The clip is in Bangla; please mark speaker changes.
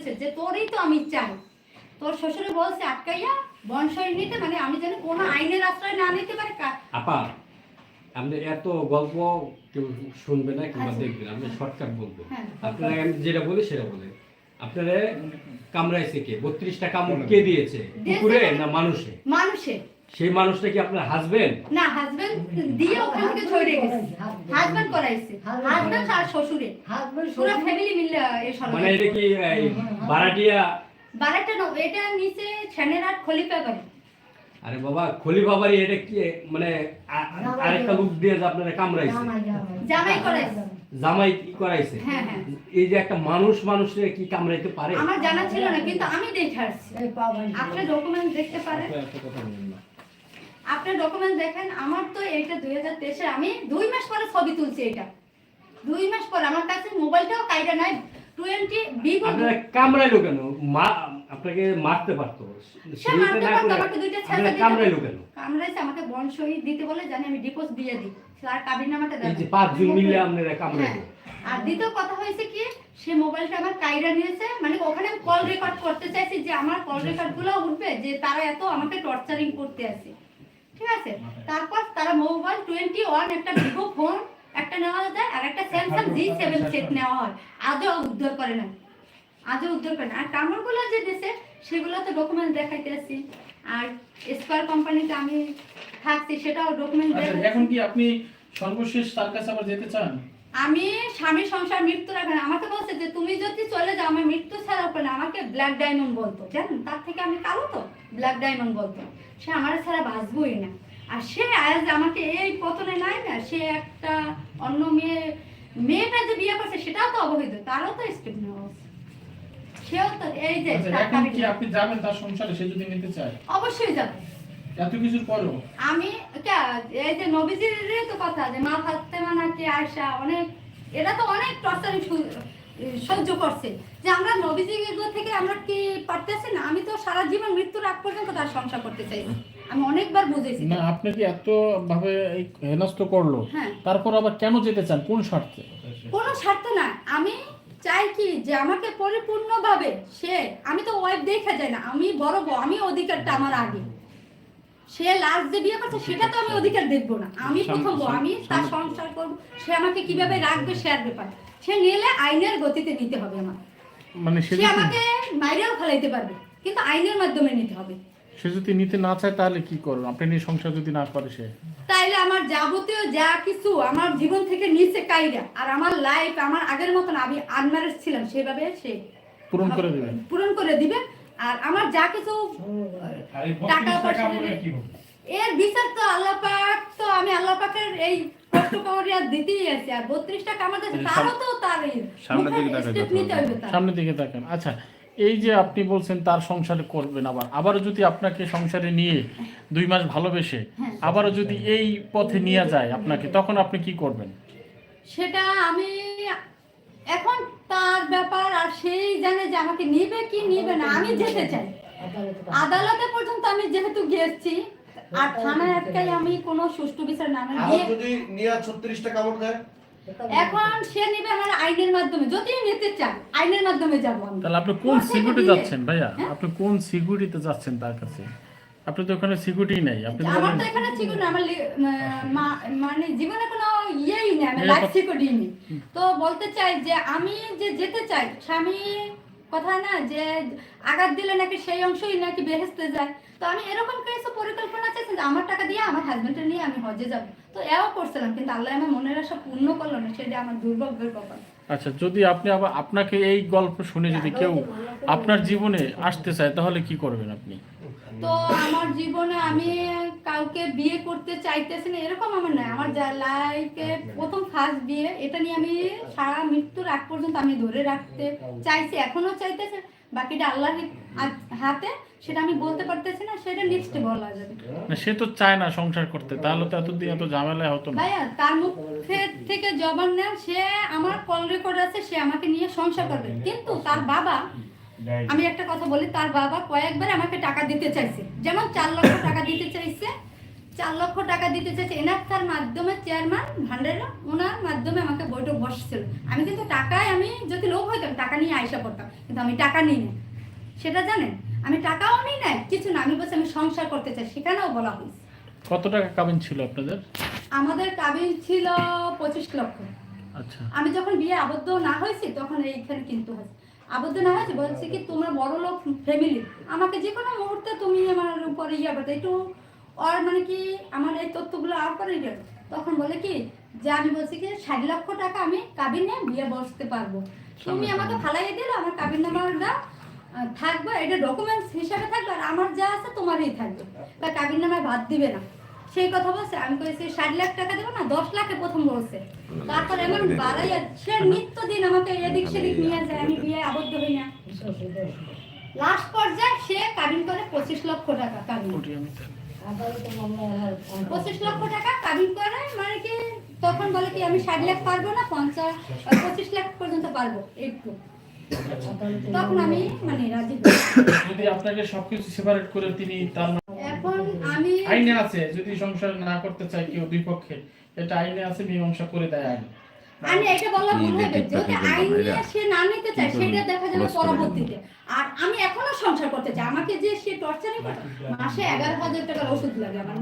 Speaker 1: যে তোরই তো আমি চাই। তোর শ্বশুরে বলছে আটকাইয়া বনসই নিতে মানে আমি যেন কোনো আইনের আশ্রয় না নিতে পারি।
Speaker 2: আপা আপনি এত গল্প কেউ শুনবে না কিংবা
Speaker 1: আচ্ছা।
Speaker 2: দেখবে না আমি শর্টকাট বলব।
Speaker 1: হ্যাঁ।
Speaker 2: আপনারা আমি যেটা বলি সেটা বলে। আপনারা কামড়াইছে কে? বত্রিশটা কামড় কে দিয়েছে? কুকুরে না মানুষে?
Speaker 1: মানুষে।
Speaker 2: সেই মানুষটা কি আপনার হাজবেন্ড
Speaker 1: না হাজবেন্ড দিয়ে ওখান থেকে ছড়িয়ে গেছে। হাজবেন্ড করাইছে। হাজবেন্ড আর শ্বশুরে। পুরো ফ্যামিলি মিলে এই
Speaker 2: মানে এটা কি এই ভাড়াটিয়া
Speaker 1: বারাটা ন এটা নিচে ছানের আর খলিফা বাড়ি।
Speaker 2: আরে বাবা খলি বাবারই এটা কি মানে আরেকটা লোক দিয়ে যে আপনারা কামড়াইছে?
Speaker 1: জামাই করাইছে।
Speaker 2: জামাই কি করাইছে?
Speaker 1: হ্যাঁ হ্যাঁ।
Speaker 2: এই যে একটা মানুষ মানুষের কি কামড়াইতে পারে?
Speaker 1: আমার জানা ছিল না কিন্তু আমি দেখে আসছি। আপনি ডকুমেন্ট দেখতে পারেন?
Speaker 2: এত কথা বলবেন না।
Speaker 1: আপনি ডকুমেন্ট দেখেন আমার তো এটা দুই হাজার তেইশে আমি দুই মাস পরে ছবি তুলছি এটা দুই মাস পরে আমার কাছে মোবাইলটাও কাইটা নাই টোয়েন্টি
Speaker 2: আপনারা কামড়াইলো কেন? মা আপনাকে মারতে পারতো?
Speaker 1: সে মারতে পারতো, আমাকে দুইটা
Speaker 2: আপনারা
Speaker 1: দিতে
Speaker 2: কামড়াইলো কেন?
Speaker 1: কামড়াইছে আমাকে বন শহীদ দিতে বলে জানি আমি ডিপোজ দিয়ে দিই। আর কাবির নামাটা
Speaker 2: এই যে পাঁচজন মিলে আপনারা
Speaker 1: হ্যাঁ
Speaker 2: কামড়াইলো।
Speaker 1: আর দ্বিতীয় কথা হয়েছে কি সে মোবাইলটা আমার কাইরা নিয়েছে মানে ওখানে আমি কল রেকর্ড করতে চাইছি যে আমার কল রেকর্ডগুলো উঠবে যে তারা এত আমাকে টর্চারিং করতে আছে। ঠিক আছে? তারপর তারা মোবাইল টোয়েন্টি ওয়ান একটা ভিভো ফোন একটা নেওয়া যায় আর একটা স্যামসাং জি সেভেন সেট নেওয়া হয়। আজও উদ্ধার করে না আজও উদ্ধার করে না আর কামড়গুলো যে দেশে সেগুলো তো ডকুমেন্ট দেখাইতে আসি। আর স্কোয়ার কোম্পানিতে আমি থাকছি সেটাও ডকুমেন্ট
Speaker 3: আচ্ছা এখন কি আপনি সর্বশেষ তার কাছে আবার যেতে চান?
Speaker 1: আমি স্বামী সংসার মৃত্যু রাখবে না আমাকে বলছে যে তুমি যদি চলে যাও আমার মৃত্যু ছাড়া উপরে আমাকে ব্ল্যাক ডায়মন্ড বলতো জানেন? তার থেকে আমি কালো তো ব্ল্যাক ডায়মন্ড বলতো। সে আমার ছাড়া বাঁচবই না। আর সে আজ আমাকে এই পতনে নাই না সে একটা অন্য মেয়ে মেয়েটা যে বিয়ে করছে সেটাও তো অবৈধ তারও তো স্টেপ নেওয়া সেও তো এই যে
Speaker 3: আচ্ছা আপনি যাবেন তার সংসারে? সে যদি নিতে চায়?
Speaker 1: অবশ্যই যাবে।
Speaker 3: এত কিছুর পরেও?
Speaker 1: আমি এই যে নবীজির তো কথা যে মা থাকতে মানাকে আয়সা অনেক এরা তো অনেক টর্চার সহ্য করছে। যে আমরা নবীজি থেকে আমরা কি পারতেছি না? আমি তো সারা জীবন মৃত্যুর আগ পর্যন্ত তার সংসার করতে চাই। আমি অনেকবার বুঝেছি।
Speaker 3: না আপনাকে এত ভাবে হেনস্থ করল?
Speaker 1: হ্যাঁ।
Speaker 3: তারপর আবার কেন যেতে চান? কোন স্বার্থে?
Speaker 1: কোন স্বার্থ না। আমি চাই কি যে আমাকে পরিপূর্ণভাবে সে আমি তো ওয়াইফ দেখে যাই না। আমি বড় আমি অধিকারটা আমার আগে। সে লাস্ট যে বিয়ে করছে সেটা তো আমি অধিকার দেখব না। আমি প্রথম আমি তার সংসার করব সে আমাকে কীভাবে রাখবে সে আর ব্যাপার। সে নিলে আইনের গতিতে নিতে হবে আমার
Speaker 3: মানে সে
Speaker 1: আমাকে মাইরেও ফেলাইতে পারবে কিন্তু আইনের মাধ্যমে নিতে হবে।
Speaker 3: সে যদি নিতে না চায় তাহলে কি আপনি নিয়ে সংসার যদি না করে সে?
Speaker 1: তাইলে আমার যাবতীয় যা কিছু আমার জীবন থেকে নিচে কাইরা আর আমার লাইফ আমার আগের মতন আমি আনম্যারেজ ছিলাম সেভাবে সে
Speaker 3: পূরণ করে দেবেন
Speaker 1: পূরণ করে দিবে। আর আমার যা কিছু টাকা পয়সা এর বিচার তো আল্লাহ পাক তো আমি আল্লাহ পাকের এই কষ্ট করিয়া দিতেই আছি। আর বত্রিশটা কামাতে তারও তো তার
Speaker 3: সামনের দিকে
Speaker 1: তার।
Speaker 3: সামনের দিকে তাকান। আচ্ছা এই যে আপনি বলছেন তার সংসারে করবেন আবার। আবারও যদি আপনাকে সংসারে নিয়ে দুই মাস ভালোবেসে
Speaker 1: হ্যাঁ।
Speaker 3: আবারও যদি এই পথে নিয়ে যায় আপনাকে তখন আপনি কি করবেন?
Speaker 1: সেটা আমি এখন তার ব্যাপার আর সেই জানে যে আমাকে নিবে কি নিবে না আমি যেতে চাই। আদালতে পর্যন্ত আমি যেহেতু গেছি আর থানায় আটকাই আমি কোনো সুষ্ঠু বিচার না আমি
Speaker 4: আর
Speaker 1: গিয়ে
Speaker 4: যদি নিয়ে ছত্রিশটা কামড় দেয়?
Speaker 1: এখন সে নিবে আমার আইনের মাধ্যমে যদি নিতে চান আইনের মাধ্যমে যাব আমি।
Speaker 3: তাহলে আপনি কোন সিকিউরিটি যাচ্ছেন ভাইয়া?
Speaker 1: হ্যাঁ?
Speaker 3: আপনি কোন সিকিউরিটিতে যাচ্ছেন তার কাছে? আপনি তো ওখানে সিকিউরিটি নাই। আপনি তো
Speaker 1: আমার তো এখানে ছিল না আমার লি- মানে জীবনে কোনো ইয়েই নেই আমি লাইফ সিকিউরিটি নেই। তো বলতে চাই যে আমি যে যেতে চাই স্বামী কথা না যে আঘাত দিলে নাকি সেই অংশই নাকি বেহেস্তে যায়। তো আমি এরকম কিছু পরিকল্পনা চাইছি যে আমার টাকা দিয়ে আমার হাজবেন্ডের নিয়ে আমি হজে যাব। তো এও করছিলাম কিন্তু আল্লাহ আমার মনের আশা পূর্ণ করল না সেটা আমার দুর্ভাগ্যের ব্যাপার।
Speaker 3: আচ্ছা যদি আপনি আবার আপনাকে এই গল্প শুনে যদি কেউ আপনার জীবনে আসতে চায় তাহলে কি করবেন আপনি?
Speaker 1: তো আমার জীবনে আমি কাউকে বিয়ে করতে চাইতেছি না এরকম আমার নয় আমার যা লাইফে প্রথম ফার্স্ট বিয়ে এটা নিয়ে আমি সারা মৃত্যুর আগ পর্যন্ত আমি ধরে রাখতে চাইছি এখনও চাইতেছে। বাকিটা আল্লাহর হাত- হাতে সেটা আমি বলতে পারতেছি না সেটা নেক্সট বলা যাবে।
Speaker 3: না, সে তো চায় না সংসার করতে তাহলে তো এতদিন এত ঝামেলা হতো না।
Speaker 1: ভাইয়া তার মুখে থেকে জবান নেন সে আমার কল রেকর্ড আছে সে আমাকে নিয়ে সংসার করবে। কিন্তু তার বাবা আমি একটা কথা বলি তার বাবা কয়েকবার আমাকে টাকা দিতে চাইছে। যেমন চার লক্ষ টাকা দিতে চাইছে চার লক্ষ টাকা দিতে চাইছে এনার তার মাধ্যমে চেয়ারম্যান ভান্ডারের ওনার মাধ্যমে আমাকে বৈঠক বসছিল। আমি কিন্তু টাকায় আমি যদি লোক হইতাম টাকা নিয়ে আইসা করতাম কিন্তু আমি টাকা নিই না সেটা জানেন? আমি টাকাও নিই নাই কিছু না। আমি বলছি আমি সংসার করতে চাই। সেখানেও বলা হয়েছে।
Speaker 3: কত টাকা কাবিন ছিল আপনাদের?
Speaker 1: আমাদের কাবিল ছিল পঁচিশ লক্ষ।
Speaker 3: আচ্ছা।
Speaker 1: আমি যখন বিয়ে আবদ্ধ না হয়েছি তখন এইখানে কিন্তু হয়েছে। আবদ্ধ না হয়েছে বলছে কি তোমরা বড় লোক ফ্যামিলি আমাকে যে কোনো মুহূর্তে তুমি আমার উপরে ইয়ে করতে একটু আর মানে কি আমার এই তথ্যগুলো আর করে গেল। তখন বলে কি যে আমি বলছি কি ষাট লক্ষ টাকা আমি কাবিনে বিয়ে বসতে পারব। তুমি আমাকে ফালাইয়ে দিলে আমার কাবিন নামারটা আহ, থাকবে এটা ডকুমেন্টস হিসাবে থাকবে আর আমার যা আছে তোমারই থাকবে। বা কাবিন নামায় বাদ দিবে না। সেই কথা বলছে আমি কইছি ষাট লাখ টাকা দেবো না দশ লাখে প্রথম বলছে। তারপর এমন বাড়াইয়া সে নিত্য দিন আমাকে এদিক সেদিক নিয়ে যায় আমি বিয়ে আবদ্ধ হই না। লাস্ট পর্যায়ে সে কাবিন করে পঁচিশ লক্ষ টাকা কাবিন। পঁচিশ লক্ষ টাকা কাবিন করে মানে কি তখন বলে কি আমি ষাট লাখ পারব না পঞ্চাশ পঁচিশ লাখ পর্যন্ত পারব একটু তখন আমি মানে রাজি
Speaker 3: যদি আপনাকে সবকিছু সেপারেট করে তিনি তার আইনে আছে যদি সংসার না করতে চায় কেউ দুই পক্ষে এটা আইনে আছে মীমাংসা করে দেয় আইন।
Speaker 1: আমি এটা বলা ভুল হবে যদি আইন নিয়ে সে না নিতে চায় সেটা দেখা যাবে পরবর্তীতে। আর আমি এখনও সংসার করতে চাই আমাকে যে সে টর্চারিং করে মাসে এগারো হাজার টাকার ওষুধ লাগে আমার।